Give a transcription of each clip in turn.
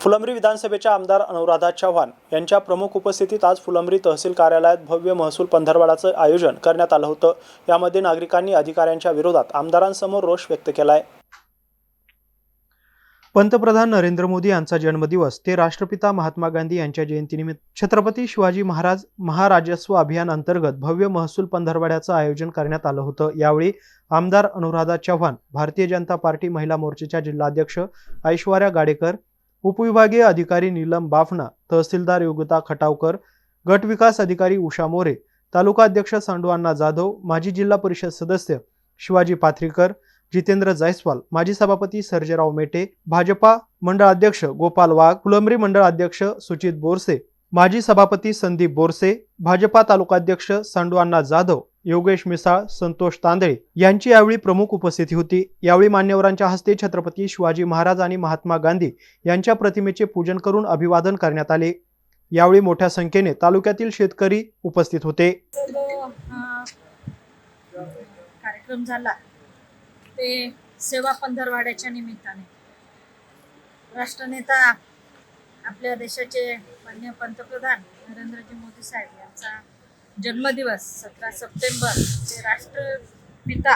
फुलंब्री विधानसभेच्या आमदार अनुराधा चव्हाण यांच्या प्रमुख उपस्थितीत आज फुलंब्री तहसील कार्यालयात भव्य महसूल पंधरवड्याचं आयोजन करण्यात आलं होतं. यामध्ये नागरिकांनी अधिकाऱ्यांच्या विरोधात आमदारांसमोर रोष व्यक्त केला आहे पंतप्रधान नरेंद्र मोदी यांचा जन्मदिवस ते राष्ट्रपिता महात्मा गांधी यांच्या जयंतीनिमित्त छत्रपती शिवाजी महाराज महाराजस्व अभियान अंतर्गत भव्य महसूल पंधरवड्याचं आयोजन करण्यात आलं होतं. यावेळी आमदार अनुराधा चव्हाण भारतीय जनता पार्टी महिला मोर्चाच्या जिल्हाध्यक्ष ऐश्वर्या गाडेकर उपविभागीय अधिकारी नीलम बाफना तहसीलदार योगिता खटावकर गट विकास अधिकारी उषा मोरे तालुका अध्यक्ष जाधव माजी जिल्हा परिषद सदस्य शिवाजी पाथरीकर जितेंद्र जायस्वाल माजी सभापती सर्जेराव मेटे भाजपा मंडळ अध्यक्ष गोपाल वाघ फुलंब्री मंडळ अध्यक्ष सुचित बोरसे माजी सभापती संदीप बोरसे भाजपा तालुकाध्यक्ष सांडू जाधव योगेश मिसाळ संतोष तांदळे यांची यावेळी प्रमुख उपस्थिती होती. यावेळी मान्यवरांच्या हस्ते छत्रपती शिवाजी महाराज आणि महात्मा गांधी यांच्या प्रतिमेचे पूजन करून अभिवादन करण्यात आले. यावेळी मोठ्या संख्येने तालुक्यातील शेतकरी उपस्थित होते. कार्यक्रम झाला. ते सेवा पंधरवाड्याच्या निमित्ताने. राष्ट्रनेता आपल्या देशाचे मान्य पंतप्रधान नरेंद्रजी मोदी साहेब यांचा जन्मदिवस सतरा सप्टेंबर ते राष्ट्रपिता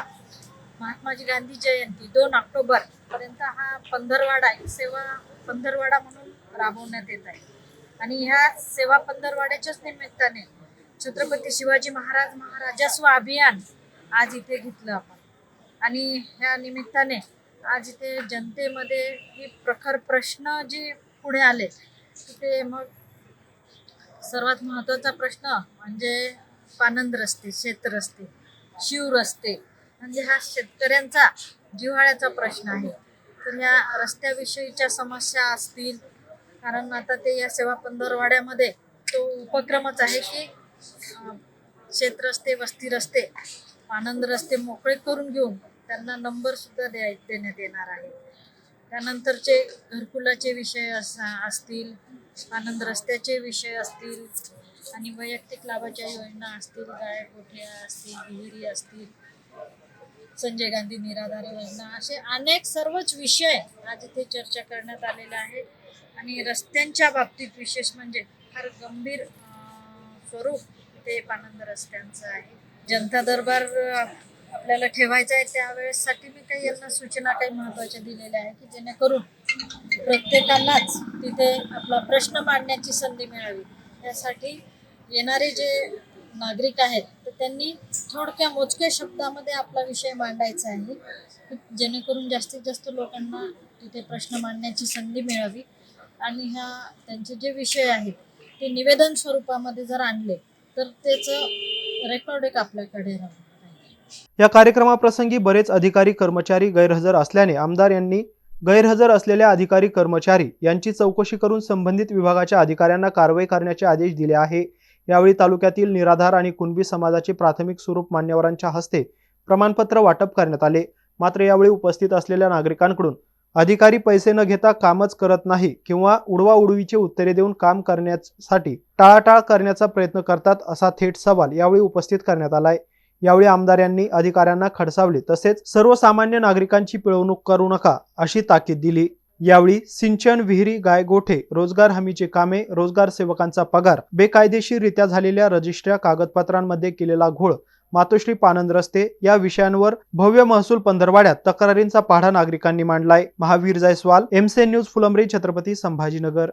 महात्माजी गांधी जयंती दोन ऑक्टोबर पर्यंत हा पंधरवाडा एक सेवा पंधरवाडा म्हणून राबवण्यात येत आहे. आणि ह्या सेवा पंधरवाड्याच्याच निमित्ताने छत्रपती शिवाजी महाराज महाराजस्व अभियान आज इथे घेतलं आपण. आणि ह्या निमित्ताने आज इथे जनतेमध्ये ही प्रखर प्रश्न जे पुढे आले ते मग सर्वात महत्त्वाचा प्रश्न म्हणजे पानंद रस्ते शेतरस्ते शिव रस्ते म्हणजे हा शेतकऱ्यांचा जिव्हाळ्याचा प्रश्न आहे. तर ह्या रस्त्याविषयीच्या समस्या असतील कारण आता ते या सेवा पंधरवाड्यामध्ये तो उपक्रमच आहे की शेतरस्ते वस्ती रस्ते आनंद रस्ते मोकळे करून घेऊन त्यांना नंबर सुद्धा द्याय देण्यात येणार आहे. त्यानंतरचे घरकुलाचे विषय अस असतील आनंद रस्त्याचे विषय असतील आणि वैयक्तिक लाभाच्या योजना असतील गाय गोठ्या असतील विहिरी असतील संजय गांधी निराधार योजना असे अनेक सर्वच विषय आज इथे चर्चा करण्यात आलेला आहे. आणि रस्त्यांच्या बाबतीत विशेष म्हणजे फार गंभीर स्वरूप ते पानंद रस्त्यांचं आहे. जनता दरबार आपल्याला ठेवायचा आहे त्यावेळेससाठी मी काही यांना सूचना काही महत्त्वाच्या दिलेल्या आहे की जेणेकरून प्रत्येकालाच तिथे आपला प्रश्न मांडण्याची संधी मिळावी. यासाठी येणारे जे नागरिक आहेत तर त्यांनी थोडक्या मोजक्या शब्दामध्ये आपला विषय मांडायचा आहे जेणेकरून जास्तीत जास्त लोकांना तिथे प्रश्न मांडण्याची संधी मिळावी. आणि ह्या त्यांचे जे विषय आहेत ते निवेदन स्वरूपामध्ये जर आणले तर त्याचं रेकॉर्ड एक आपल्याकडे राहू या कार्यक्रमाप्रसंगी बरेच अधिकारी कर्मचारी गैरहजर असल्याने आमदार यांनी गैरहजर असलेल्या अधिकारी कर्मचारी यांची चौकशी करून संबंधित विभागाच्या अधिकाऱ्यांना कारवाई करण्याचे आदेश दिले आहे. यावेळी तालुक्यातील निराधार आणि कुणबी समाजाचे प्राथमिक स्वरूप मान्यवरांच्या हस्ते प्रमाणपत्र वाटप करण्यात आले. मात्र यावेळी उपस्थित असलेल्या नागरिकांकडून अधिकारी पैसे न घेता कामच करत नाही किंवा उडवा उडवीचे उत्तरे देऊन काम करण्यासाठी टाळाटाळ करण्याचा प्रयत्न करतात असा थेट सवाल यावेळी उपस्थित करण्यात आलाय. यावेळी आमदार यांनी अधिकाऱ्यांना खडसावले. तसेच सर्वसामान्य नागरिकांची पिळवणूक करू नका अशी ताकीद दिली. यावेळी सिंचन विहिरी गायगोठे रोजगार हमीचे कामे रोजगार सेवकांचा पगार बेकायदेशीररित्या झालेल्या रजिस्ट्र्या कागदपत्रांमध्ये केलेला घोळ मातोश्री पानंद रस्ते या विषयांवर भव्य महसूल पंधरवाड्यात तक्रारींचा पाढा नागरिकांनी मांडलाय. महावीर जायस्वाल एमसे न्यूज फुलंब्री छत्रपती संभाजीनगर.